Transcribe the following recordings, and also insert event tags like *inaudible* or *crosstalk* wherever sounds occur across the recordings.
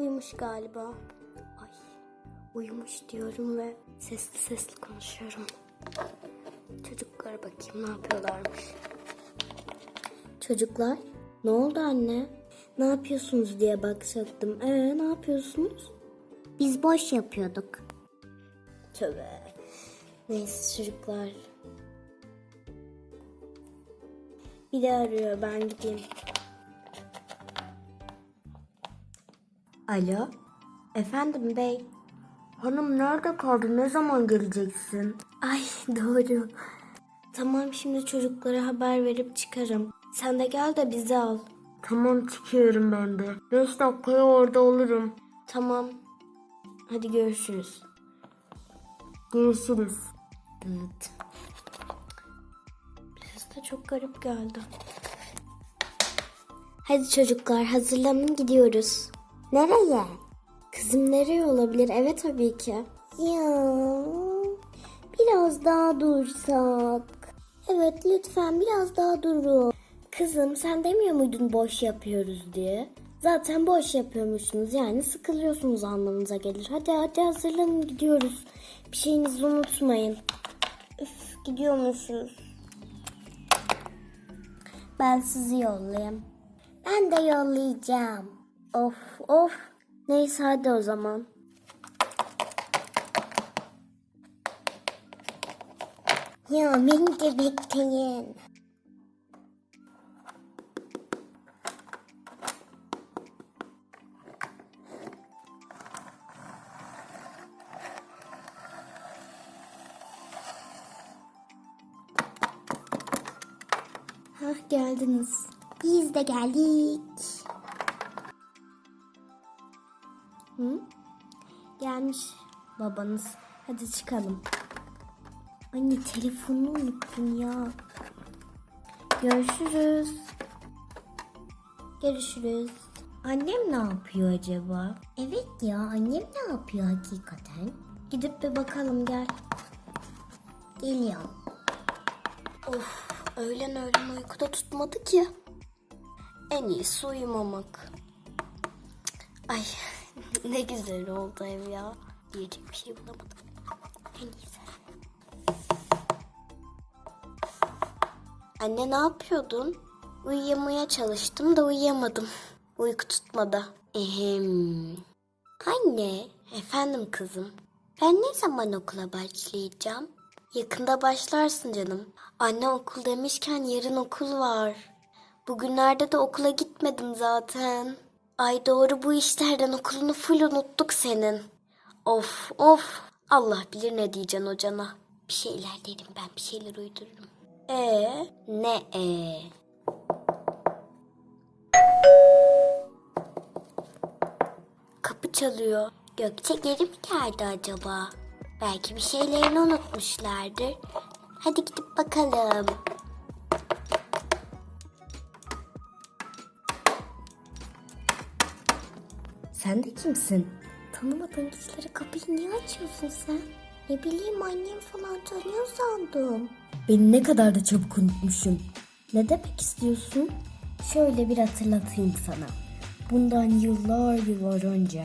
Uyumuş galiba. Ay uyumuş diyorum ve sesli sesli konuşuyorum. Çocuklara bakayım ne yapıyorlarmış. Çocuklar ne oldu anne? Ne yapıyorsunuz diye bakacaktım. Ee ne yapıyorsunuz? Biz boş yapıyorduk. Tövbe. Neyse çocuklar. Bir de arıyor ben gideyim. Alo. Efendim bey. Hanım nerede kaldı? Ne zaman geleceksin? Ay *laughs* doğru. Tamam şimdi çocuklara haber verip çıkarım. Sen de gel de bizi al. Tamam çıkıyorum ben de. Beş dakikaya orada olurum. Tamam. Hadi görüşürüz. Görüşürüz. Evet. Biraz da çok garip geldi. Hadi çocuklar hazırlanın gidiyoruz. Nereye? Kızım nereye olabilir? Evet tabii ki. Ya biraz daha dursak. Evet lütfen biraz daha durun. Kızım sen demiyor muydun boş yapıyoruz diye? Zaten boş yapıyormuşsunuz yani sıkılıyorsunuz anlamınıza gelir. Hadi hadi hazırlanın gidiyoruz. Bir şeyinizi unutmayın. Üf gidiyormuşuz. Ben sizi yollayayım. Ben de yollayacağım. Of of. Neyse hadi o zaman. Ya beni de bekleyin. Hah geldiniz. Biz de geldik. Hı? Gelmiş babanız. Hadi çıkalım. Anne telefonunu unuttun ya. Görüşürüz. Görüşürüz. Annem ne yapıyor acaba? Evet ya annem ne yapıyor hakikaten? Gidip bir bakalım gel. Geliyorum. Of öğlen öğlen uykuda tutmadı ki. En iyisi uyumamak. Ay ne güzel oldu ev ya. Diyecek bir şey bulamadım. En iyisi. Anne ne yapıyordun? Uyuyamaya çalıştım da uyuyamadım. Uyku tutmadı. Ehem. Anne, efendim kızım. Ben ne zaman okula başlayacağım? Yakında başlarsın canım. Anne okul demişken yarın okul var. Bugünlerde de okula gitmedim zaten. Ay doğru bu işlerden okulunu full unuttuk senin. Of of. Allah bilir ne diyeceksin hocana. Bir şeyler derim ben bir şeyler uydururum. Ee? Ne ee? Kapı çalıyor. Gökçe geri mi geldi acaba? Belki bir şeylerini unutmuşlardır. Hadi gidip bakalım. Sen de kimsin? Tanımadığın kişilere kapıyı niye açıyorsun sen? Ne bileyim annem falan tanıyor sandım. Beni ne kadar da çabuk unutmuşum. Ne demek istiyorsun? Şöyle bir hatırlatayım sana. Bundan yıllar yıllar önce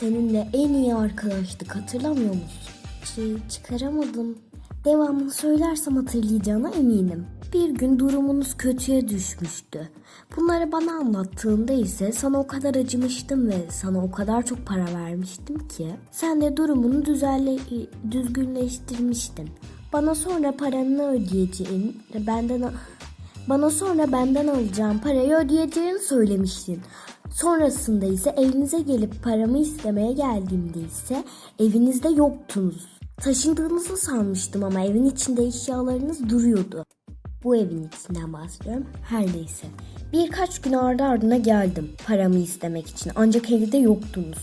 seninle en iyi arkadaştık hatırlamıyor musun? Şey çıkaramadım. Devamını söylersem hatırlayacağına eminim. Bir gün durumunuz kötüye düşmüştü. Bunları bana anlattığında ise sana o kadar acımıştım ve sana o kadar çok para vermiştim ki sen de durumunu düzenle, düzgünleştirmiştin. Bana sonra paranı ödeyeceğin, benden bana sonra benden alacağım parayı ödeyeceğini söylemiştin. Sonrasında ise evinize gelip paramı istemeye geldiğimde ise evinizde yoktunuz. Taşındığınızı sanmıştım ama evin içinde eşyalarınız duruyordu. Bu evin içinden bahsediyorum. Her neyse. Birkaç gün ardı ardına geldim paramı istemek için ancak evde yoktunuz.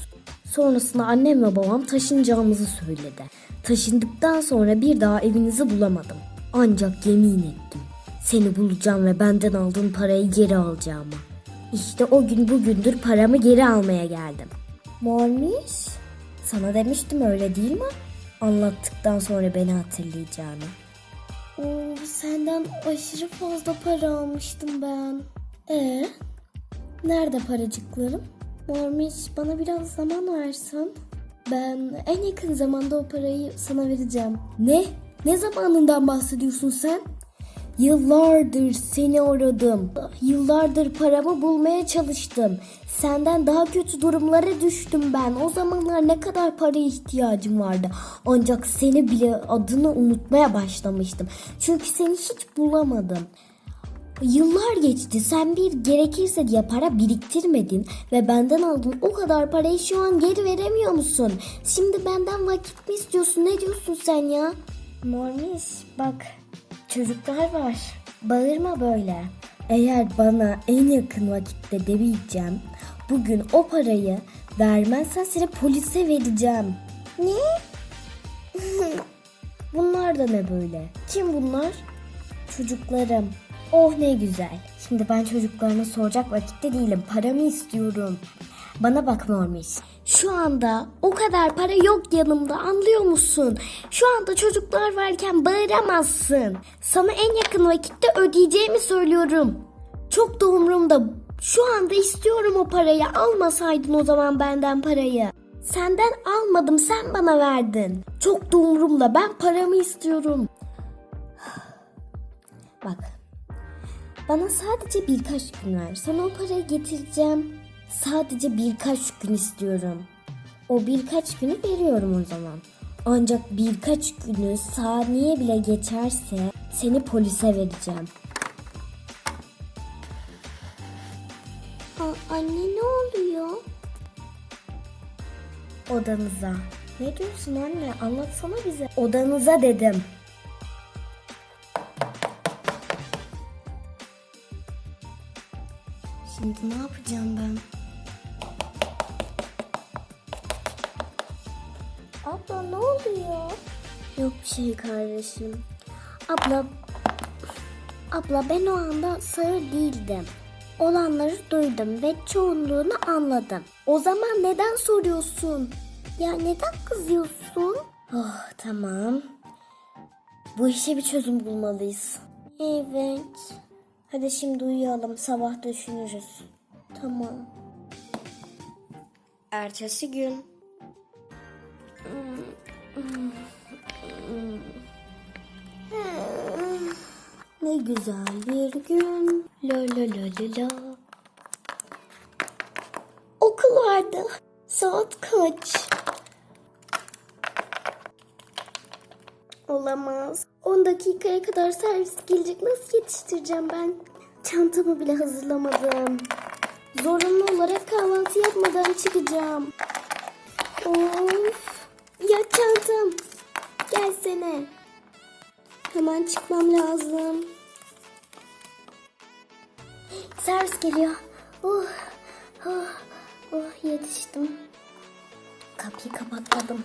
Sonrasında annem ve babam taşınacağımızı söyledi. Taşındıktan sonra bir daha evinizi bulamadım. Ancak yemin ettim. Seni bulacağım ve benden aldığın parayı geri alacağıma. İşte o gün bugündür paramı geri almaya geldim. Mormiş, sana demiştim öyle değil mi? Anlattıktan sonra beni hatırlayacağını. Oo, senden aşırı fazla para almıştım ben. Ee, nerede paracıklarım? Mormiş bana biraz zaman versen. Ben en yakın zamanda o parayı sana vereceğim. Ne? Ne zamanından bahsediyorsun sen? Yıllardır seni aradım. Yıllardır paramı bulmaya çalıştım. Senden daha kötü durumlara düştüm ben. O zamanlar ne kadar paraya ihtiyacım vardı. Ancak seni bile adını unutmaya başlamıştım. Çünkü seni hiç bulamadım. Yıllar geçti. Sen bir gerekirse diye para biriktirmedin ve benden aldın o kadar parayı şu an geri veremiyor musun? Şimdi benden vakit mi istiyorsun? Ne diyorsun sen ya? Mormis bak çocuklar var. Bağırma böyle. Eğer bana en yakın vakitte demeyeceğim. Bugün o parayı vermezsen seni polise vereceğim. Ne? *laughs* bunlar da ne böyle? Kim bunlar? Çocuklarım. Oh ne güzel. Şimdi ben çocuklarıma soracak vakitte değilim. Paramı istiyorum. Bana bak Mormis. Şu anda o kadar para yok yanımda anlıyor musun? Şu anda çocuklar varken bağıramazsın. Sana en yakın vakitte ödeyeceğimi söylüyorum. Çok da umurumda. Şu anda istiyorum o parayı. Almasaydın o zaman benden parayı. Senden almadım sen bana verdin. Çok da umurumda ben paramı istiyorum. *sighs* Bak bana sadece birkaç gün ver. Sana o parayı getireceğim. Sadece birkaç gün istiyorum. O birkaç günü veriyorum o zaman. Ancak birkaç günü saniye bile geçerse seni polise vereceğim. Anne ne oluyor? Odanıza. Ne diyorsun anne? Anlatsana bize. Odanıza dedim. Şimdi ne yapacağım ben? Oluyor? Yok bir şey kardeşim. Abla Abla ben o anda sağır değildim. Olanları duydum ve çoğunluğunu anladım. O zaman neden soruyorsun? Ya neden kızıyorsun? Oh tamam. Bu işe bir çözüm bulmalıyız. Evet. Hadi şimdi uyuyalım. Sabah düşünürüz. Tamam. Ertesi gün. Ne güzel bir gün. La la la la la. Okul vardı. Saat kaç? Olamaz. 10 dakikaya kadar servis gelecek. Nasıl yetiştireceğim ben? Çantamı bile hazırlamadım. Zorunlu olarak kahvaltı yapmadan çıkacağım. Of. Ya çantam. Gelsene. Hemen çıkmam lazım. Servis geliyor. Oh, oh, oh yetiştim. Kapıyı kapatmadım.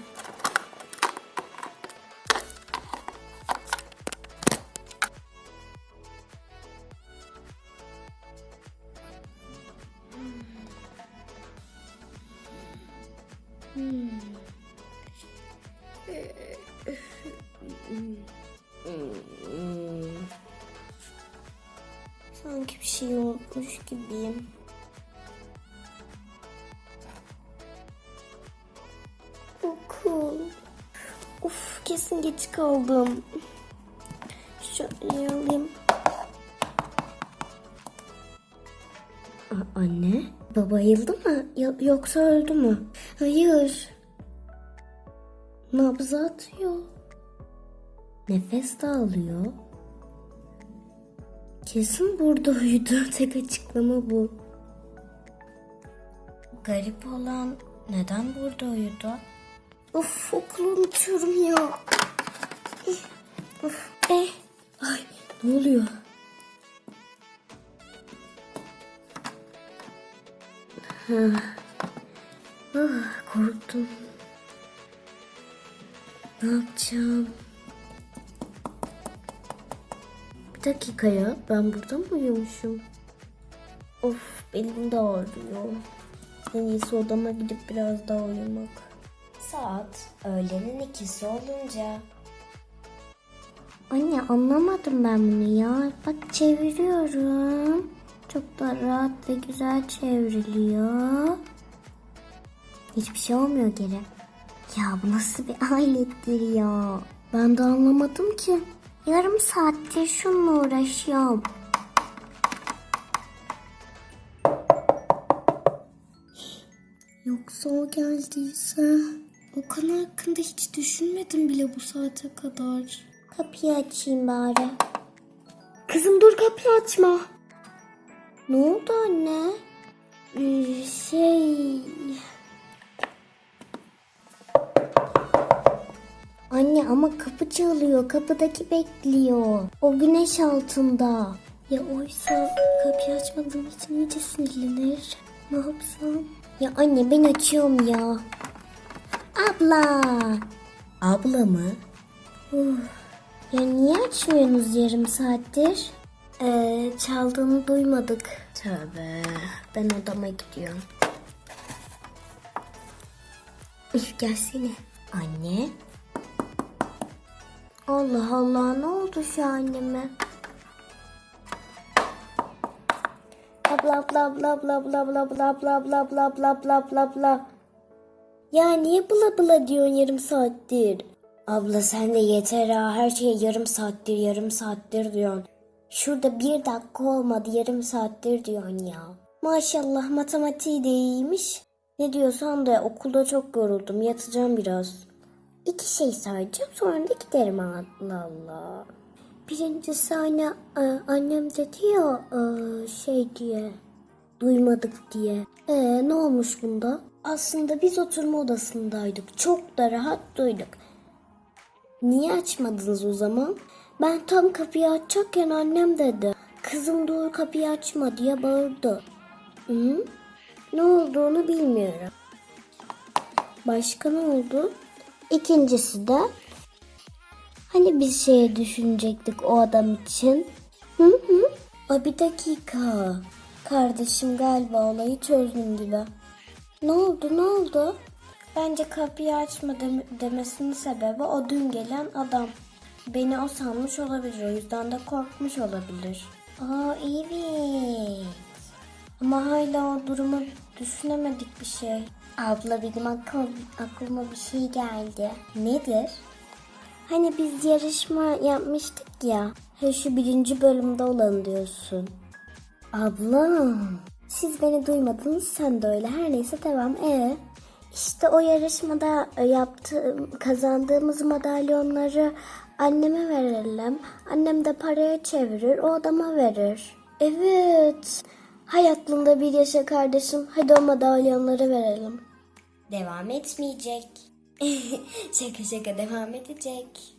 Sanki bir şey unutmuş gibiyim. Okul. Of kesin geç kaldım. Şöyle alayım. A- anne, baba bayıldı mı? Yoksa öldü mü? Hayır. Nabzı atıyor. Nefes de alıyor. Kesin burada uyudu. Tek açıklama bu. Garip olan neden burada uyudu? Of okulu unutuyorum ya. Eh. Eh. Ay ne oluyor? Ah, korktum. Ne yapacağım? Bir dakika ya. Ben burada mı uyumuşum? Of belim de ağrıyor. En iyisi odama gidip biraz daha uyumak. Saat öğlenin ikisi olunca. Anne anlamadım ben bunu ya. Bak çeviriyorum. Çok da rahat ve güzel çevriliyor. Hiçbir şey olmuyor geri. Ya bu nasıl bir alettir ya? Ben de anlamadım ki. Yarım saattir şununla uğraşıyorum. Yoksa o geldiyse? O konu hakkında hiç düşünmedim bile bu saate kadar. Kapıyı açayım bari. Kızım dur kapıyı açma. Ne oldu anne? Ee, şey... Anne ama kapı çalıyor. Kapıdaki bekliyor. O güneş altında. Ya oysa kapıyı açmadığım için iyice sinirlenir. Ne yapsam? Ya anne ben açıyorum ya. Abla. Abla mı? Uf. Ya niye açmıyorsunuz yarım saattir? Ee, çaldığını duymadık. Tövbe. Ben odama gidiyorum. Üf gelsene. Anne. Allah Allah ne oldu şu anneme? Abla abla abla abla abla abla abla abla abla abla abla abla abla abla. Ya niye bula bula diyorsun yarım saattir? Abla sen de yeter ha her şeye yarım saattir yarım saattir diyorsun. Şurada bir dakika olmadı yarım saattir diyorsun ya. Maşallah matematiği de iyiymiş. Ne diyorsan da okulda çok yoruldum yatacağım biraz. İki şey söyleyeceğim sonra da giderim Allah Allah. Birincisi e, annem dedi ya e, şey diye duymadık diye. E ne olmuş bunda? Aslında biz oturma odasındaydık. Çok da rahat duyduk. Niye açmadınız o zaman? Ben tam kapıyı açacakken annem dedi. Kızım dur kapıyı açma diye bağırdı. Hı? Ne olduğunu bilmiyorum. Başka ne oldu? İkincisi de hani bir şey düşünecektik o adam için. Hı hı. Aa, bir dakika. Kardeşim galiba olayı çözdüm gibi. Ne oldu ne oldu? Bence kapıyı açma dem- demesinin sebebi o dün gelen adam. Beni o sanmış olabilir o yüzden de korkmuş olabilir. Aa evet. Ama hala o durumu düşünemedik bir şey. Abla benim aklıma, aklıma bir şey geldi. Nedir? Hani biz yarışma yapmıştık ya. Ha şu birinci bölümde olan diyorsun. Ablam. Siz beni duymadınız sen de öyle. Her neyse devam. E işte o yarışmada yaptığım, kazandığımız madalyonları anneme verelim. Annem de paraya çevirir, o adama verir. Evet. Hay aklında bir yaşa kardeşim. Hadi o madalyonları verelim. Devam etmeyecek. *laughs* şaka şaka devam edecek.